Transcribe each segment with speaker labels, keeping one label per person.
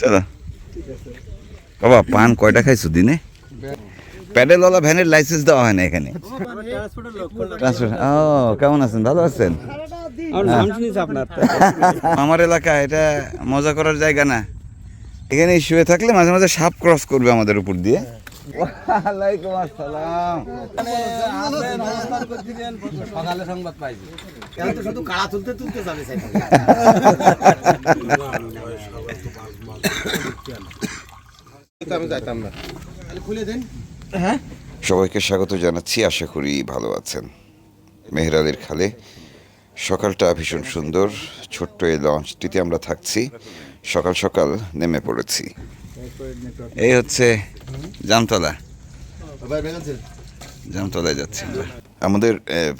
Speaker 1: চলো। বাবা পান কয়টা খাইছো দিনে? প্যাডেলওয়ালা ভ্যানের লাইসেন্স দেওয়া হয় না এখানে? ও কেমন আছেন? ভালো আছেন? আমার এলাকা এটা মজা করার জায়গা না। এখানে শুয়ে থাকলে মাঝে মাঝে সাপ ক্রস করবে আমাদের উপর দিয়ে। ওয়ালাইকুম আসসালাম।
Speaker 2: সকালে সংবাদ পাইছি। তো শুধু কাড়া তুলতে তুলতে যাবে আমি যাইতাম না খুলে দেন হ্যাঁ?
Speaker 1: সবাইকে স্বাগত জানাচ্ছি আশা করি ভালো আছেন। মেহরালির খালে। সকালটা ভীষণ সুন্দর ছোট্ট এই লঞ্চটিতে আমরা থাকছি। সকাল সকাল নেমে পড়েছি। এই হচ্ছে জামতলা। জামতলায় যাচ্ছি আমরা। আমাদের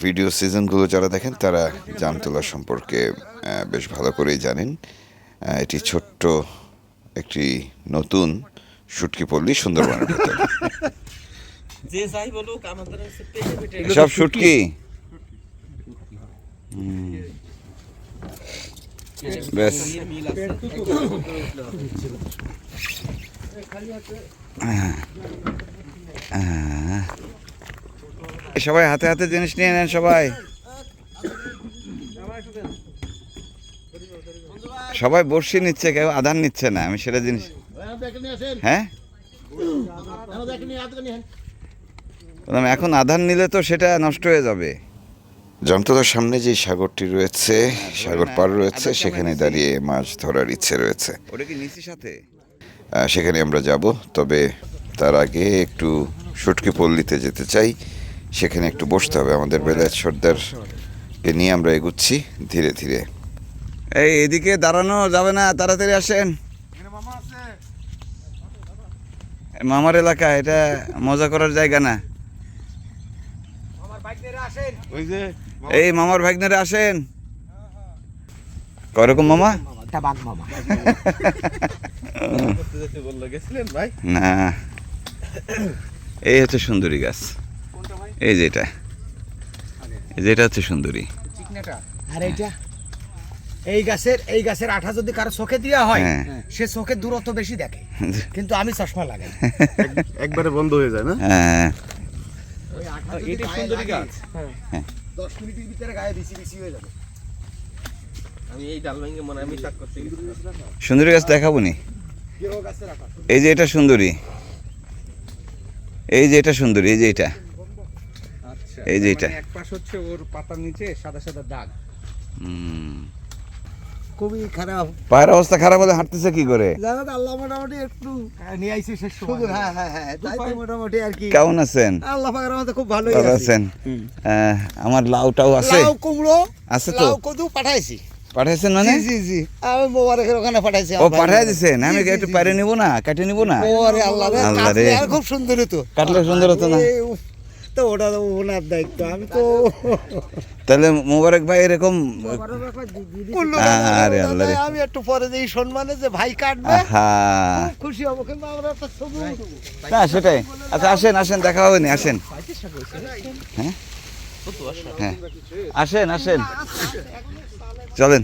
Speaker 1: ভিডিও সিজনগুলো যারা দেখেন তারা জামতলা সম্পর্কে বেশ ভালো করেই জানেন। এটি ছোট্ট একটি নতুন শুটকি পল্লী সুন্দরবনের ভেতর।
Speaker 3: পেটে।
Speaker 1: সব শুটকি? হুম।
Speaker 3: মিল
Speaker 1: সবাই হাতে হাতে জিনিস নিয়ে নেন সবাই। সবাই বর্ষি নিচ্ছে, কেউ আধার নিচ্ছে না, আমি সেটা জিনিস হ্যাঁ? এখন আধার নিলে তো সেটা নষ্ট হয়ে যাবে। জমতলার সামনে যে সাগরটি রয়েছে সাগর পার রয়েছে সেখানে দাঁড়িয়ে মাছ ধরার ইচ্ছে রয়েছে। সেখানে আমরা যাব তবে তার আগে একটু সুটকি পল্লীতে যেতে চাই। সেখানে একটু বসতে হবে আমাদের বেলায় সর্দারকে নিয়ে আমরা এগুচ্ছি ধীরে ধীরে। এই এদিকে দাঁড়ানো যাবে না তাড়াতাড়ি আসেন। মামার এলাকা এটা মজা করার জায়গা না।
Speaker 2: ওই যে
Speaker 1: এই মামার ভাগ্নেরা আসেন। কয়রকম মামা? না। এই হচ্ছে সুন্দরী গাছ। এই যেটা এই যেটা হচ্ছে সুন্দরী।
Speaker 4: আর এইটা? এই গাছের এই গাছের আঠা যদি কারও চোখে দেওয়া হয়
Speaker 1: হ্যাঁ।
Speaker 4: সে চোখে দূরত্ব বেশি দেখে। কিন্তু আমি চশমা লাগাই।
Speaker 2: একবারে বন্ধ হয়ে যায় না?
Speaker 1: হ্যাঁ।
Speaker 4: ওই আঠা যদি
Speaker 3: এটা সুন্দরী গাছ।
Speaker 1: হ্যাঁ।
Speaker 4: দশ মিনিটের ভিতরে গায়ে বেশি বেশি হয়ে যাবে।
Speaker 3: আমি এই ডাল ভেঙে মনে আমি করতে
Speaker 1: সুন্দরী গাছ দেখাবো নি? এই যে এটা সুন্দরী। এই যে এটা সুন্দরী এই যে এটা।
Speaker 4: আচ্ছা
Speaker 1: এই যে এটা।
Speaker 4: এক পাশ হচ্ছে ওর পাতার নিচে সাদা সাদা দাগ।
Speaker 1: হুম।
Speaker 4: খুবই খারাপ।
Speaker 1: পায়ের অবস্থা খারাপ হলে হাঁটতেছে কি করে?
Speaker 4: জানো তো আল্লাহ মোটামুটি একটু নিয়ে আইছে শেষ শুধু হ্যাঁ হ্যাঁ হ্যাঁ তাই তো মোটামুটি আর কি।
Speaker 1: কেমন আছেন?
Speaker 4: আল্লাহ পাকের মধ্যে খুব ভালোই
Speaker 1: ভালো
Speaker 4: আছে।
Speaker 1: আছেন? আমার লাউটাও আছে।
Speaker 4: লাউ কুমড়ো
Speaker 1: আছে তো?
Speaker 4: লাউ কদু পাঠাইছি।
Speaker 1: পাঠাইছেন মানে?
Speaker 4: জি জি জি। আমি মোবারকের ওখানে পাঠাইছি
Speaker 1: ও পাঠাই দিছেন? আমি একটু পারে। নিব না কাটে নিব না?
Speaker 4: ওরে আল্লাহ রে
Speaker 1: আল্লাহ রে।
Speaker 4: খুব সুন্দর হতো
Speaker 1: কাটলে সুন্দর হতো না।
Speaker 4: তো ওটা তো ওনার দায়িত্ব আমি তো
Speaker 1: তাহলে মোবারক ভাই এরকম আরে আল্লাহ রে।
Speaker 4: আমি একটু পরে যে এই সম্মানে যে ভাই কাটবে খুব খুশি হব কিন্তু আমরা একটা ছবি।
Speaker 1: না সেটাই। আচ্ছা আসেন আসেন দেখা হবে নি আসেন। হ্যাঁ? হ্যাঁ। আসেন আসেন। চলেন।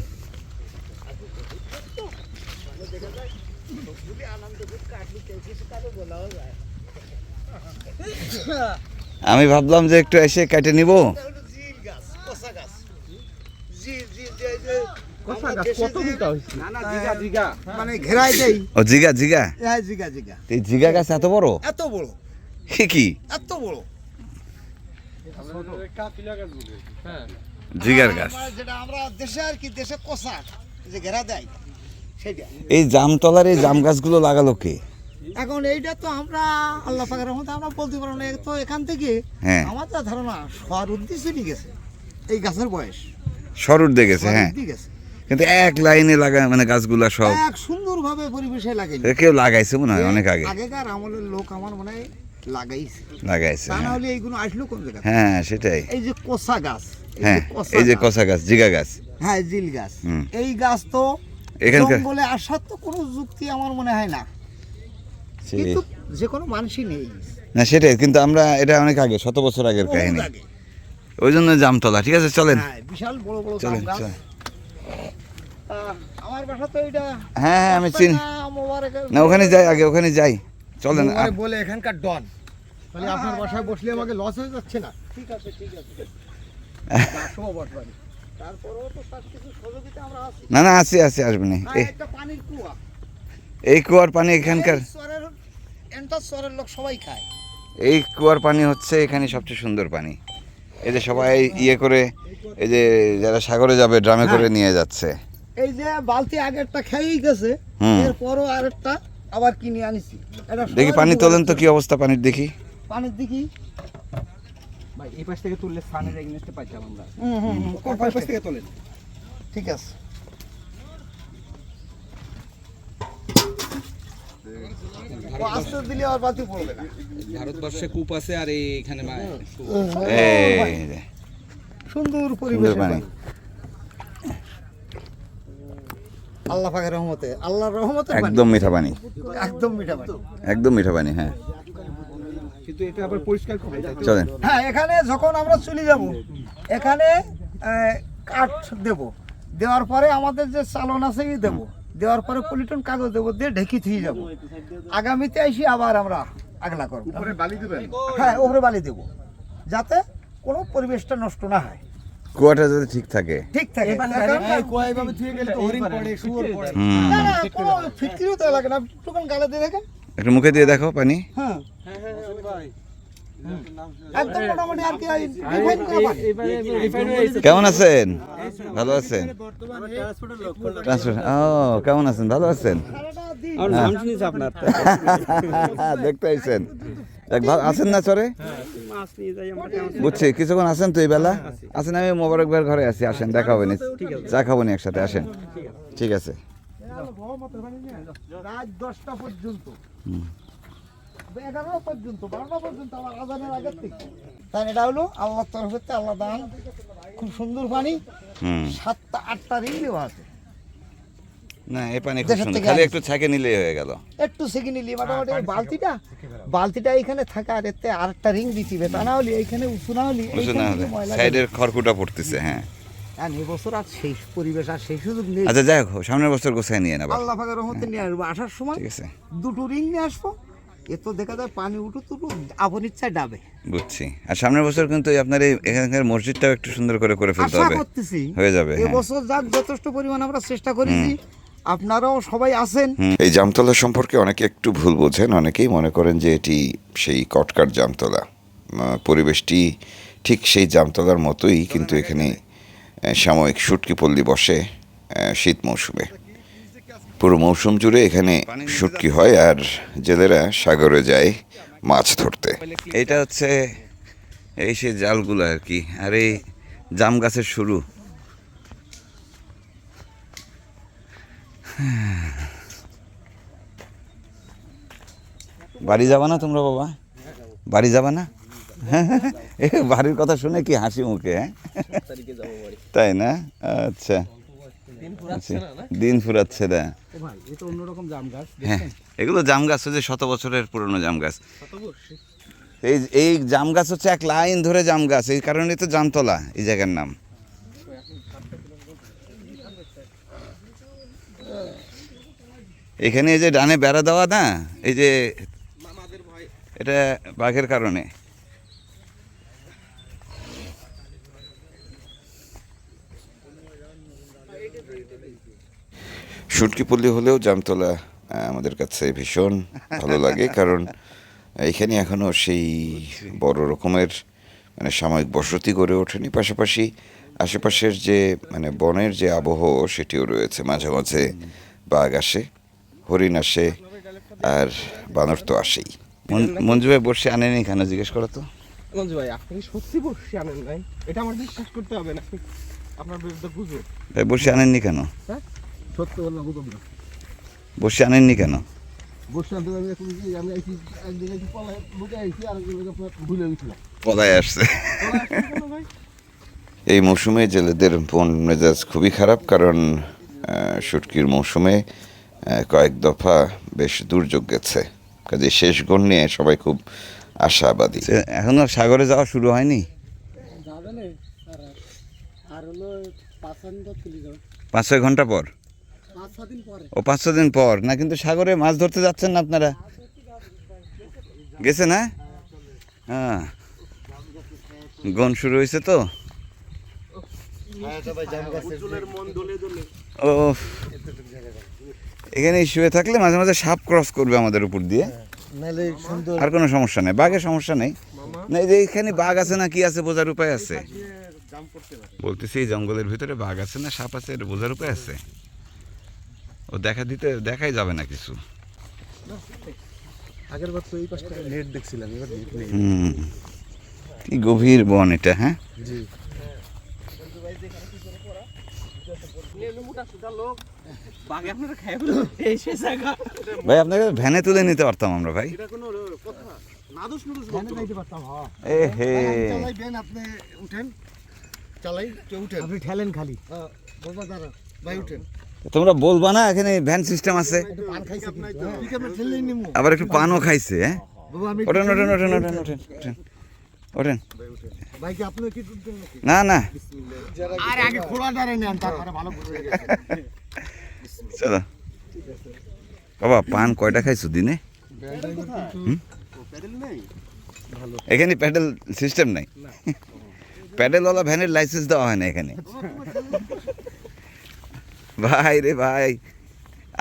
Speaker 1: আমি ভাবলাম যে একটু এসে কেটে নিব।
Speaker 4: মানে ঘেরাই দেই।
Speaker 1: ও জিগা জিগা?
Speaker 4: হ্যাঁ জিগা জিগা।
Speaker 1: এই জিগা গাছ এত বড়?
Speaker 4: এত বড়।
Speaker 1: কি?
Speaker 4: এত বড়।
Speaker 1: জিগার গাছ।
Speaker 4: যেটা আমরা দেশে আর কি দেশে কষা যে ঘেরা দেয় সেটা।
Speaker 1: এই জামতলার এই জাম গাছগুলো লাগালো কে?
Speaker 4: এখন এইটা তো আমরা আল্লাহ পাকের রহমতে আমরা বলতে পারব না তো এখান থেকে
Speaker 1: হ্যাঁ।
Speaker 4: আমার যা ধারণা সর উদ্দেশ্যে গেছে এই গাছের বয়স।
Speaker 1: সরুর দিয়ে গেছে হ্যাঁ। কিন্তু এক লাইনে লাগা মানে গাছগুলা সব
Speaker 4: এক সুন্দরভাবে পরিবেশে লাগে
Speaker 1: কেউ লাগাইছে মনে হয় অনেক আগে।
Speaker 4: আগেকার আমলের লোক আমার মনে হয় লাগাইছে।
Speaker 1: লাগাইছে
Speaker 4: তা না। এইগুলো আসলো কোন জায়গা
Speaker 1: সেটাই।
Speaker 4: এই যে কষা গাছ
Speaker 1: হ্যাঁ এই যে
Speaker 4: গাছ,
Speaker 1: গাছ জিগা গাছ।
Speaker 4: হ্যাঁ জিল গাছ।
Speaker 1: হুম।
Speaker 4: এই গাছ তো
Speaker 1: এখানকার
Speaker 4: জঙ্গলে আসার তো কোনো যুক্তি আমার মনে হয় না। কিন্তু যে কোনো মানুষই নেই।
Speaker 1: না সেটাই কিন্তু আমরা এটা অনেক আগে শত বছর আগের কাহিনী।
Speaker 4: আগে।
Speaker 1: ওই জন্য জামতলা ঠিক আছে চলেন।
Speaker 4: হ্যাঁ বিশাল বড় বড়
Speaker 1: চলেন
Speaker 4: আমার বাসা তো এটা
Speaker 1: হ্যাঁ হ্যাঁ আমি চিনি। না ওখানে যাই আগে ওখানে যাই। চলেন
Speaker 4: বলে এখানকার ডন। তাহলে আপনার বাসায় বসলে আমাকে লস হয়ে যাচ্ছে না? ঠিক আছে ঠিক আছে। আসব
Speaker 1: না না আসি আসি আসবেন
Speaker 4: না,
Speaker 1: এই
Speaker 4: কুয়া।
Speaker 1: এই কুয়ার পানি এখানকার
Speaker 4: এন্টার লোক সবাই খায়।
Speaker 1: এই কুয়ার পানি হচ্ছে এখানে সবচেয়ে সুন্দর পানি। এই যে সবাই ইয়ে করে এই যে যারা সাগরে যাবে ড্রামে করে নিয়ে যাচ্ছে।
Speaker 4: এই যে বালতি আগেরটা খেয়েই গেছে। এরপরও আরেকটা আবার কিনে আনিছি।
Speaker 1: দেখি পানি তোলেন তো কি অবস্থা পানির দেখি।
Speaker 4: পানির দিকে
Speaker 2: ভাই এই পাশ থেকে তুললে সানের এগেনস্টে পাইতাম আমরা।
Speaker 4: হুম হুম। কোন
Speaker 2: পাশ। থেকে তোলেন।
Speaker 4: ঠিক আছে। আস্তে দিলে আর বাতি পড়বে না।
Speaker 2: ভারতবর্ষে কূপ আছে আর এই এখানে মা-
Speaker 1: এই যে,
Speaker 4: সুন্দর পরিবেশ
Speaker 1: পানি।
Speaker 4: আল্লাহ পাকের রহমতে আল্লাহর রহমতে
Speaker 1: একদম মিঠা পানি।
Speaker 4: একদম মিঠা পানি।
Speaker 1: একদম মিঠা পানি হ্যাঁ।
Speaker 2: কিন্তু এটা আবার পরিষ্কার করে
Speaker 1: চলেন।
Speaker 4: হ্যাঁ এখানে যখন আমরা চলে যাব এখানে আহ, কাঠ দেব। দেওয়ার পরে আমাদের যে চালন আছে দেব। দেওয়ার পরে পলিটন কাগজ দেবো দিয়ে ঢেকি থুয়ে যাব। আগামীতে এসে আবার আমরা আগলা করব।
Speaker 2: উপরে বালি দিবেন?
Speaker 4: হ্যাঁ ওপরে বালি দেব। যাতে কোনো পরিবেশটা নষ্ট না হয়।
Speaker 1: কুয়াটা যদি ঠিক থাকে।
Speaker 4: ঠিক থাকে। ফিটকিরিও তো লাগে না। একটুখানি গালে দিয়ে দেখেন।
Speaker 1: একটু মুখে দিয়ে দেখো পানি।
Speaker 4: হ্যাঁ। একদম মোটামুটি আর কি ডিফাইন করা পানি।
Speaker 1: কেমন আছেন? ভালো আছেন। ও কেমন আছেন? ভালো আছেন?
Speaker 2: আপনার।
Speaker 1: দেখতে আইছেন। আছেন না চরে?
Speaker 2: মাছ নিয়ে যাই আমরা কেমন
Speaker 1: বুঝছি কিছুক্ষণ আছেন তো এই বেলা? আছেন আমি মোবারক ভাইয়ের ঘরে আছি আসেন দেখা হবে নি চা খাব নি একসাথে আসেন। ঠিক আছে।
Speaker 4: রাত দশটা পর্যন্ত। এগারোটা পর্যন্ত বারোটা পর্যন্ত আমার আজানের আগের থেকে। তাই এটা হলো আল্লাহর তরফ থেকে আল্লাহ দান। খুব সুন্দর পানি। সাতটা আটটা রিং দেওয়া আছে।
Speaker 1: না এই পানি খুব সুন্দর। খালি একটু ছাকে নিলেই হয়ে গেল।
Speaker 4: একটু সেকে নিলি মোটামুটি বালতিটা বালতিটা এখানে থাকা আর এতে আরেকটা রিং দিতে হবে। তা না হলে এইখানে উঁচু না হলে
Speaker 1: সাইডের খড়কুটা পড়তেছে হ্যাঁ।
Speaker 4: এবছর আর সেই পরিবেশ আর সেই সুযোগ নেই।
Speaker 1: আচ্ছা যাই হোক সামনের বছর গোছায় নিয়ে নেবা
Speaker 4: আল্লাহ পাকের রহমতে নিয়ে আসব। আসার সময়
Speaker 1: ঠিক আছে।
Speaker 4: দুটো রিং নিয়ে আসব। এ তো দেখা যায় পানি উঠু তুটু আপন ইচ্ছায় ডাবে।
Speaker 1: বুঝছি। আর সামনের বছর কিন্তু আপনার এই এখানকার মসজিদটাও একটু সুন্দর করে করে ফেলতে হবে।
Speaker 4: করতেছি।
Speaker 1: হয়ে যাবে হ্যাঁ।
Speaker 4: এবছর যাক যথেষ্ট পরিমাণ আমরা চেষ্টা করেছি আপনারাও সবাই আছেন।
Speaker 1: এই জামতলা সম্পর্কে অনেকে একটু ভুল বোঝেন অনেকেই মনে করেন যে এটি সেই কটকার জামতলা। আহ, পরিবেশটি ঠিক সেই জামতলার মতোই কিন্তু এখানে আহ, সাময়িক শুটকি পল্লী বসে আহ, শীত মৌসুমে। পুরো মৌসুম জুড়ে এখানে শুটকি হয় আর জেলেরা সাগরে যায় মাছ ধরতে। এটা হচ্ছে এই সেই জালগুলো আর কি আর এই জাম গাছের শুরু। বাড়ি যাবা না তোমরা বাবা? বাড়ি যাবা না? এ বাড়ির কথা শুনে কি হাসি মুখে হ্যাঁ? তাই না? আচ্ছা, দিন ফুরাচ্ছে না
Speaker 2: জাম গাছ
Speaker 1: হ্যাঁ এগুলো জাম গাছ হচ্ছে শত বছরের পুরনো জাম গাছ। এই এই জাম গাছ হচ্ছে এক লাইন ধরে জাম গাছ এই কারণেই তো জামতলা এই জায়গার নাম। এখানে এই যে ডানে বেড়া দেওয়া না? এই যে এটা বাঘের কারণে। সুটকিপল্লি হলেও জামতলা আমাদের কাছে ভীষণ ভালো লাগে কারণ এখানে এখনও সেই বড় রকমের মানে সাময়িক বসতি গড়ে ওঠেনি। পাশাপাশি আশেপাশের যে মানে বনের যে আবহ সেটিও রয়েছে মাঝে মাঝে বাঘ আসে হরিণ আসে আর বানর তো আসেই। মঞ্জু ভাই বসে আনেনি কেন? জিজ্ঞেস করো তো।
Speaker 2: মঞ্জু ভাই আপনি সত্যি বসে আনেন নাই? এটা আমার বিশ্বাস করতে হবে না।
Speaker 1: ভাই বসে আনেননি কেন? বসে আনেননি কেন?
Speaker 2: পলায় আর
Speaker 1: আসছে। এই মৌসুমে জেলেদের মন মেজাজ খুবই খারাপ কারণ শুটকির মৌসুমে কয়েক দফা বেশ দুর্যোগ গেছে। কাজে শেষ গণ নিয়ে সবাই খুব আশাবাদী। এখনও সাগরে যাওয়া শুরু হয়নি
Speaker 4: আর হলো পাঁচ
Speaker 1: ছয় ঘণ্টা পর? ও পাঁচ ছ দিন পর? না, কিন্তু সাগরে মাছ ধরতে যাচ্ছেন না আপনারা? গেছে না? হ্যাঁ। গন শুরু হয়েছে তো? ও এখানে শুয়ে থাকলে মাঝে মাঝে সাপ ক্রস করবে আমাদের উপর দিয়ে। আর কোনো সমস্যা নেই। বাঘের সমস্যা নেই। না, এই যে এখানে বাঘ আছে না, কি আছে বোঝার উপায় আছে? বলতেছি এই জঙ্গলের ভিতরে বাঘ আছে না সাপ আছে এটা বোঝার উপায় আছে? ও দেখা দিতে দেখাই যাবে না কিছু।
Speaker 2: আগের বার তো এই পাশটা নেট দেখছিলাম এবার নেট নেই।
Speaker 1: হুম কি গভীর বন এটা হ্যাঁ?
Speaker 2: জি।
Speaker 1: ভাই আপনাকে ভ্যানে তুলে নিতে পারতাম আমরা ভাই।
Speaker 4: পারতাম হ্যাঁ।
Speaker 1: এ হে
Speaker 4: আপনি উঠেন। চালাই উঠেন। আপনি ঠেলেন খালি। বাবা দাঁড়া ভাই উঠেন।
Speaker 1: তোমরা বলবা না এখানে ভ্যান সিস্টেম আছে।
Speaker 4: পান খাইছে কিন্তু হ্যাঁ।
Speaker 1: আবার একটু পানও খাইছে হ্যাঁ?
Speaker 4: বাবা আমি
Speaker 1: ওঠেন ওঠেন ওঠেন ওঠেন ওঠেন ওঠেন। ওঠেন না না। চলো। বাবা পান কয়টা খাইছো দিনে? এখানে প্যাডেল সিস্টেম নাই। প্যাডেলওয়ালা ভ্যানের লাইসেন্স দেওয়া হয় না এখানে। ভাই রে ভাই,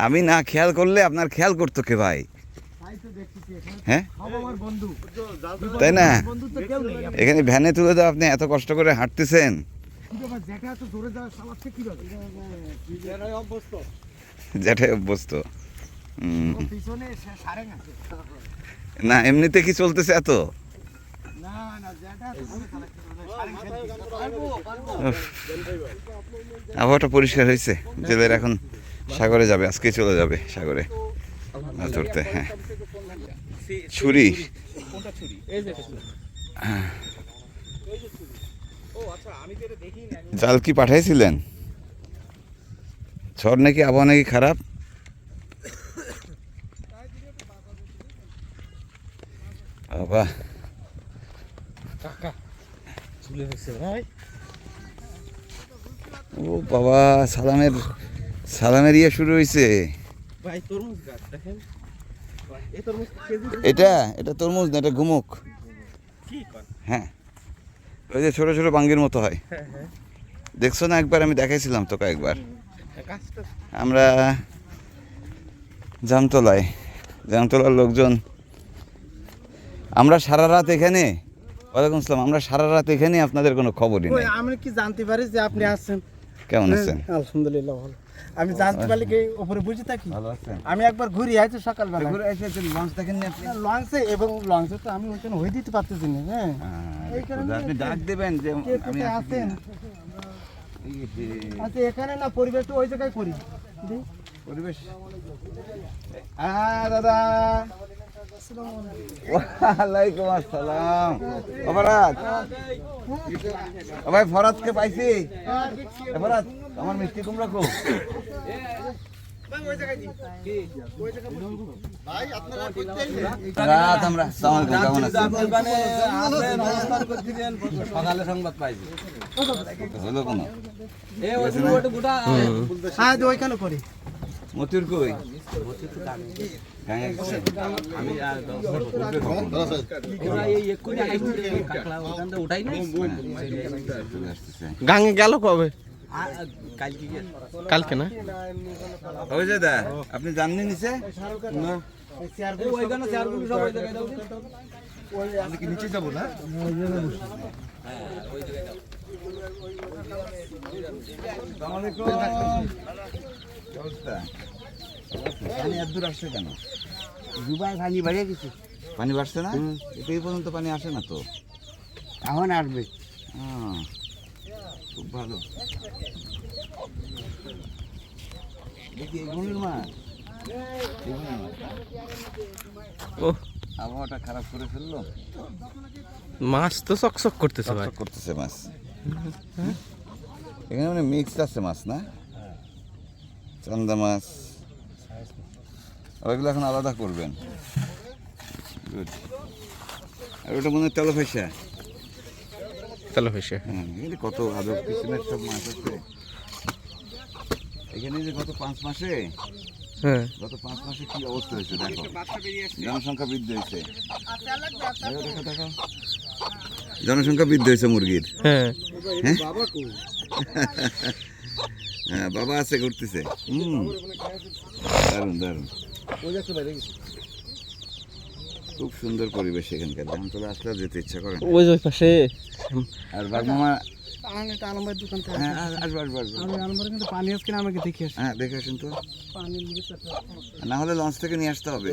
Speaker 1: আমি না খেয়াল করলে আপনার খেয়াল করতো কে ভাই? হ্যাঁ? তাই না? এখানে ভ্যানে তুলে দেওয়া আপনি এত কষ্ট করে হাঁটতেছেন?
Speaker 4: কিন্তু আমার জ্যাঠা এত জোরে যাওয়া চালাচ্ছে কীভাবে অভ্যস্ত
Speaker 1: না, এমনিতে কি চলতেছে এত?
Speaker 4: না না
Speaker 1: আবহাওয়াটা পরিষ্কার হয়েছে। জেলের এখন সাগরে যাবে, আজকে চলে যাবে সাগরে মাছ ধরতে হ্যাঁ। ছুরি। জাল কি পাঠাইছিলেন? ঝড় নাকি, আবহাওয়া নাকি খারাপ? বাবা।
Speaker 2: ভাই।
Speaker 1: ও বাবা সালামের সালামের ইয়ে শুরু হয়েছে
Speaker 3: ভাই তরমুজ গাছ দেখেন। এই তরমুজ কেজি
Speaker 1: এটা এটা তরমুজ না এটা গুমুক
Speaker 3: কি কর
Speaker 1: হ্যাঁ। ওই যে ছোট ছোট বাঙ্গির মতো হয়।
Speaker 3: হ্যাঁ হ্যাঁ।
Speaker 1: দেখছ না একবার? আমি দেখাইছিলাম তো কয়েকবার
Speaker 3: গাছটা
Speaker 1: আমরা জামতলায় জামতলার লোকজন। আমরা সারা রাত এখানে ওয়ালাইকুম আসসালাম আমরা সারা রাত এখানে আপনাদের কোনো খবরই নেই।
Speaker 4: আমি কি জানতে পারি যে আপনি আসছেন
Speaker 1: কেমন আছেন?
Speaker 4: আলহামদুলিল্লাহ ভালো। আমি জানতে পারলে কি উপরে বুঝে থাকি? আমি একবার ঘুরে আইছি সকালবেলা
Speaker 1: লঞ্চ দেখেন আপনি?
Speaker 4: লঞ্চে এবং লঞ্চে তো আমি ওইখানে হয়ে দিতে পারতেছি না হ্যাঁ। এই কারণে
Speaker 1: আপনি ডাক দেবেন যে আমি
Speaker 4: আছেন? আচ্ছা এখানে না পরিবেশটা ওই জায়গায় করি।
Speaker 1: পরিবেশ। হ্যাঁ দাদা। ওয়ালাইকুম আসসালাম। অপরাধ ভাই পাইছি? আমার মিষ্টি কুমড়া কো
Speaker 3: সকালে সংবাদ পাইছি।
Speaker 1: হলো কোনো?
Speaker 4: হ্যাঁ দি ওইখানে করি?
Speaker 1: মতির কই?
Speaker 2: গাঙে গেল কবে?
Speaker 3: কালকে
Speaker 2: না?
Speaker 1: ওই যে দা আপনি জাননি নিচে?
Speaker 2: না।
Speaker 4: নিচে যাব না?
Speaker 1: আসসালামু কি অবস্থা? পানি এত দূর আসছে কেন?
Speaker 4: দুবার পানি বাড়িয়ে গেছে
Speaker 1: পানি বাড়ছে না? এই পর্যন্ত পানি আসে না তো?
Speaker 4: এখন আসবে।
Speaker 1: আহ, খুব ভালো। দেখি এই গুণের মাছ আবহাওয়াটা খারাপ করে ফেলল?
Speaker 2: মাছ তো চকচক করতেছে ভাই।
Speaker 1: চকচক করতেছে মাছ। এখানে মানে মিক্স আছে মাছ না? চান্দা মাছ ওইগুলো এখন আলাদা করবেন। গুড আর ওটা মনে হয় তেলো পয়সা
Speaker 2: চলো হয়েছে
Speaker 1: হ্যাঁ এখানে কত আদব কিসিমের সব মাছ আছে? এখানে যে গত পাঁচ মাসে
Speaker 2: হ্যাঁ।
Speaker 1: গত পাঁচ মাসে কি অবস্থা হয়েছে দেখো? জনসংখ্যা বৃদ্ধি হয়েছে। দেখো, দেখো, দেখো। জনসংখ্যা বৃদ্ধি হয়েছে মুরগির।
Speaker 2: হ্যাঁ?
Speaker 1: হ্যাঁ বাবা আছে ঘুরতেছে। হুম। দারুণ দারুণ। খুব সুন্দর পরিবেশ এখানকার। ধানতলা আসলে যেতে ইচ্ছা করে
Speaker 2: ওই যে পাশে।
Speaker 1: আর বাগমামা হ্যাঁ হ্যাঁ না হলে লঞ্চ থেকে নিয়ে আসতে হবে।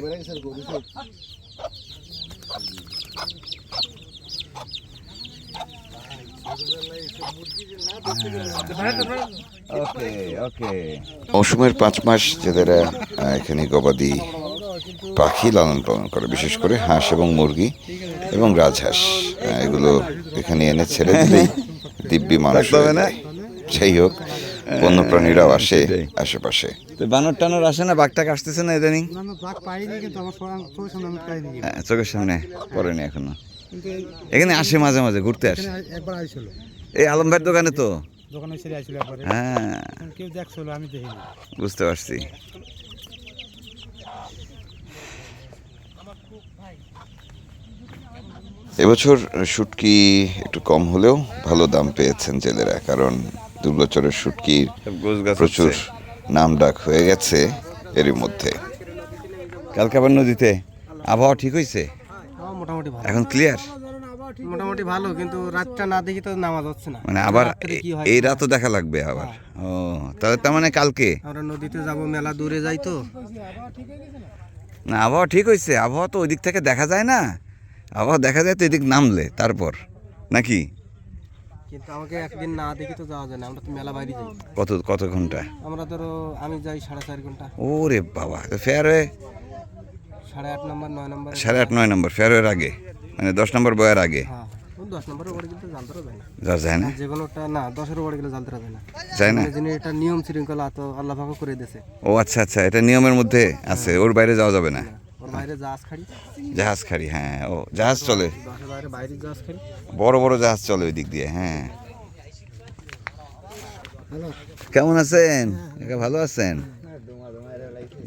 Speaker 1: ওকে ওকে মৌসুমের পাঁচ মাস আহ, এখানে গবাদি পাখি লালন পালন করে বিশেষ করে হাঁস এবং মুরগি এবং রাজহাঁস এগুলো এখানে এনে ছেড়ে দিলেই দিব্যি মানুষ হয়ে। যাই হোক বন্য প্রাণীরাও আসে আশেপাশে। তো বানর টানর আসে না? বাঘটাক আসতেছে না ইদানিং?
Speaker 4: বাঘ
Speaker 1: হ্যাঁ, চোখের সামনে পড়েনি এখনও। এখানে আসে মাঝে মাঝে ঘুরতে আসে।
Speaker 4: একবার আইছিল।
Speaker 1: এই আলম ভাইয়ের দোকানে তো?
Speaker 4: দোকানে ছেড়ে আইছিল একবারে।
Speaker 1: হ্যাঁ।
Speaker 4: কেউ দেখছিল আমি দেখিনি।
Speaker 1: বুঝতে পারছি। এবছর শুটকি একটু কম হলেও ভালো দাম পেয়েছেন জেলেরা কারণ দুর্গচরের শুটকির প্রচুর নাম ডাক হয়ে গেছে এরই মধ্যে। কালকে আবার নদীতে? আবহাওয়া ঠিক হয়েছে
Speaker 4: মোটামুটি ভালো।
Speaker 1: এখন ক্লিয়ার
Speaker 4: মোটামুটি ভালো কিন্তু রাতটা না দেখি তো নামা যাচ্ছে না।
Speaker 1: মানে আবার
Speaker 4: হয়?
Speaker 1: এই রাতও দেখা লাগবে আবার। ও তাহলে তার মানে কালকে?
Speaker 4: আমরা নদীতে যাব মেলা দূরে যাই তো।
Speaker 1: না আবহাওয়া ঠিক হয়েছে। আবহাওয়া তো ওই দিক থেকে দেখা যায় না। আবহাওয়া দেখা যায় তো এদিক নামলে তারপর। নাকি?
Speaker 4: কিন্তু আমাকে একদিন না দেখি তো যাওয়া যায় না। আমরা তো মেলা বাইরে যাই।
Speaker 1: কত কত ঘণ্টা?
Speaker 4: আমরা ধরো আমি যাই সাড়ে চার ঘণ্টা।
Speaker 1: ওরে বাবা ফেয়ার হয়ে
Speaker 4: সাড়ে আট নয় নম্বর
Speaker 1: হয়ের আগে মানে দশ নম্বর বয়ের আগে।
Speaker 4: হ্যাঁ দশ নম্বরের ওপরে কিন্তু জাল ধরা যায় না।
Speaker 1: যা যায় না?
Speaker 4: যে কোনোটা না দশের ওপরে গেলে জাল ধরা যায় না।
Speaker 1: যায় না?
Speaker 4: এই এটা নিয়ম শৃঙ্খলা তো আল্লাহ ভাগ করে দিয়েছে।
Speaker 1: ও আচ্ছা আচ্ছা এটা নিয়মের মধ্যে আছে ওর বাইরে যাওয়া যাবে না?
Speaker 4: ওর বাইরে জাহাজ খাড়ি।
Speaker 1: জাহাজ খাড়ি হ্যাঁ ও জাহাজ চলে।
Speaker 4: বাইরে বাইরে জাহাজ খাড়ি।
Speaker 1: বড় বড় জাহাজ চলে ওই দিক দিয়ে হ্যাঁ। কেমন আছেন? ভালো আছেন?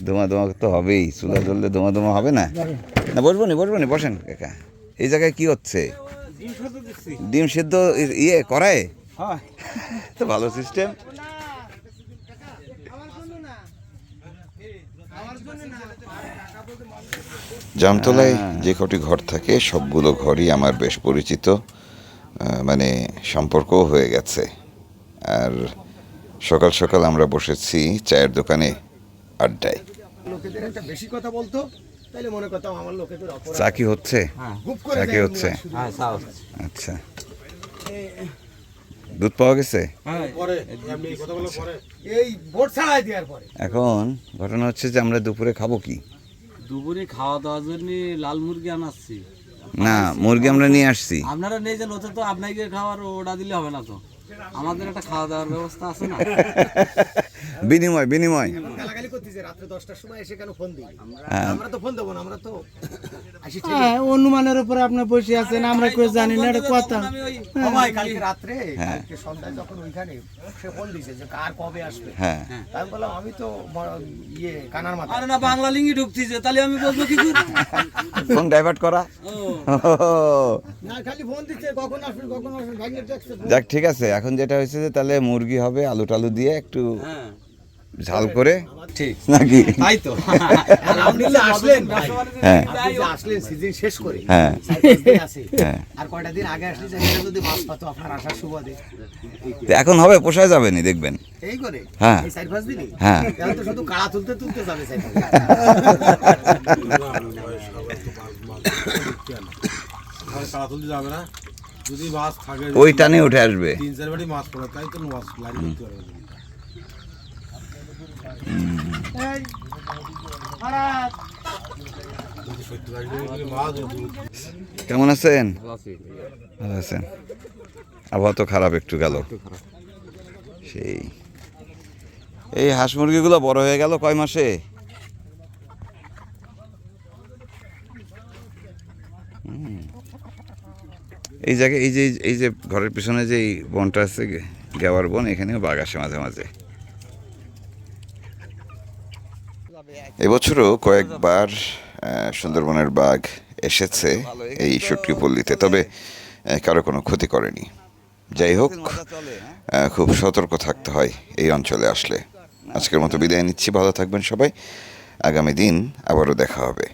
Speaker 1: দোমা দোমা তো হবেই চুলা জ্বললে দোমা দোমা হবে না। না, বসবো নি বসবো নি, বসেন কাকা এই জায়গায় কি হচ্ছে? ডিম সিদ্ধ ইয়ে করায়? তো ভালো সিস্টেম জামতলায় যে কটি ঘর থাকে, সবগুলো ঘরই আমার বেশ পরিচিত। মানে সম্পর্কও হয়ে গেছে। আর সকাল সকাল আমরা বসেছি চায়ের দোকানে আড্ডায়।
Speaker 4: লোকেদের একটা বেশি কথা বলতো তাইলে মনে করতাম আমার লোকেদের অপরাধ।
Speaker 1: চা কি হচ্ছে
Speaker 4: খুব করে
Speaker 1: চা হচ্ছে?
Speaker 3: হ্যাঁ
Speaker 1: আচ্ছা। দুধ পাওয়া গেছে?
Speaker 4: এই ভোট ছাড়াই দেওয়ার পরে।
Speaker 1: এখন ঘটনা হচ্ছে যে আমরা দুপুরে খাব কি?
Speaker 3: দুপুরে খাওয়া দাওয়ার জন্য লাল মুরগি আনাচ্ছি।
Speaker 1: না মুরগি আমরা নিয়ে আসছি।
Speaker 3: আপনারা নেই যে নতুন তো আপনাকে খাওয়ার ওটা দিলে হবে না তো। আমাদের একটা খাওয়া দাওয়ার ব্যবস্থা আছে না?
Speaker 1: বিনিময়। বিনিময়।
Speaker 4: গালাগালি করতেছে রাত্রে দশটার সময় এসে কেন ফোন দিই?
Speaker 1: হ্যাঁ
Speaker 4: আমরা তো ফোন দেবো না আমরা তো
Speaker 5: হ্যাঁ, অনুমানের উপরে আপনি বসে আছেন আমরা কেউ জানি না এটা কথা।
Speaker 3: আমি ওই
Speaker 4: সবাই কালকে রাত্রে কালকে সন্ধ্যায় যখন ওইখানে সে ফোন দিছে যে কার কবে আসবে।
Speaker 1: হ্যাঁ।
Speaker 4: আমি বললাম আমি তো ইয়ে কানার মাথা
Speaker 3: আরে না বাংলা লিঙ্গি ঢুকতিছে তাহলে আমি বলব কি করে?
Speaker 1: ফোন ডাইভার্ট করা?
Speaker 4: না খালি ফোন দিচ্ছে কখন আসবে কখন আসবে
Speaker 1: যাক ঠিক আছে এখন যেটা হয়েছে যে তাহলে মুরগি হবে আলু টালু দিয়ে একটু
Speaker 3: হ্যাঁ।
Speaker 1: ঝাল করে?
Speaker 3: ঠিক।
Speaker 1: নাকি?
Speaker 3: তাই তো।
Speaker 4: যে আসলেন
Speaker 1: হ্যাঁ।
Speaker 4: আসলেন সিজন শেষ করে।
Speaker 1: হ্যাঁ। হ্যাঁ।
Speaker 4: আর কয়টা দিন আগে আসলে যদি মাছ পাতো আপনার আসার সুবাদে।
Speaker 1: তো এখন হবে পোষায় যাবে নি দেখবেন।
Speaker 4: এই করে?
Speaker 1: হ্যাঁ।
Speaker 4: এই চার পাঁচ দিনে
Speaker 1: হ্যাঁ।
Speaker 4: তাহলে তো শুধু কাড়া তুলতে তুলতে যাবে চার
Speaker 6: সারা তুলতে যাবে না। যদি মাছ থাকে
Speaker 1: ওই টানে উঠে আসবে।
Speaker 6: তিন চার বাটি মাছ পড়ে তাই তো মাছ লাইন করতে পারবে না। যদি সত্তর আশি টাকা করে মাছ হতো,
Speaker 1: কেমন আছেন? ভালো আছেন। আবহাওয়া তো খারাপ, একটু গেল। সেই। এই হাঁস মুরগিগুলো বড় হয়ে গেল কয় মাসে? এই জায়গায়, এই যে এই যে ঘরের পিছনে যে এই বনটা আছে গেওয়ার বন, এখানেও বাঘ আসে মাঝে মাঝে।
Speaker 7: এবছরও কয়েকবার সুন্দরবনের বাঘ এসেছে এই সুটকিপল্লিতে তবে কারও কোনো ক্ষতি করেনি। যাই হোক খুব সতর্ক থাকতে হয় এই অঞ্চলে আসলে। আজকের মতো বিদায় নিচ্ছি, ভালো থাকবেন সবাই। আগামী দিন আবারও দেখা হবে।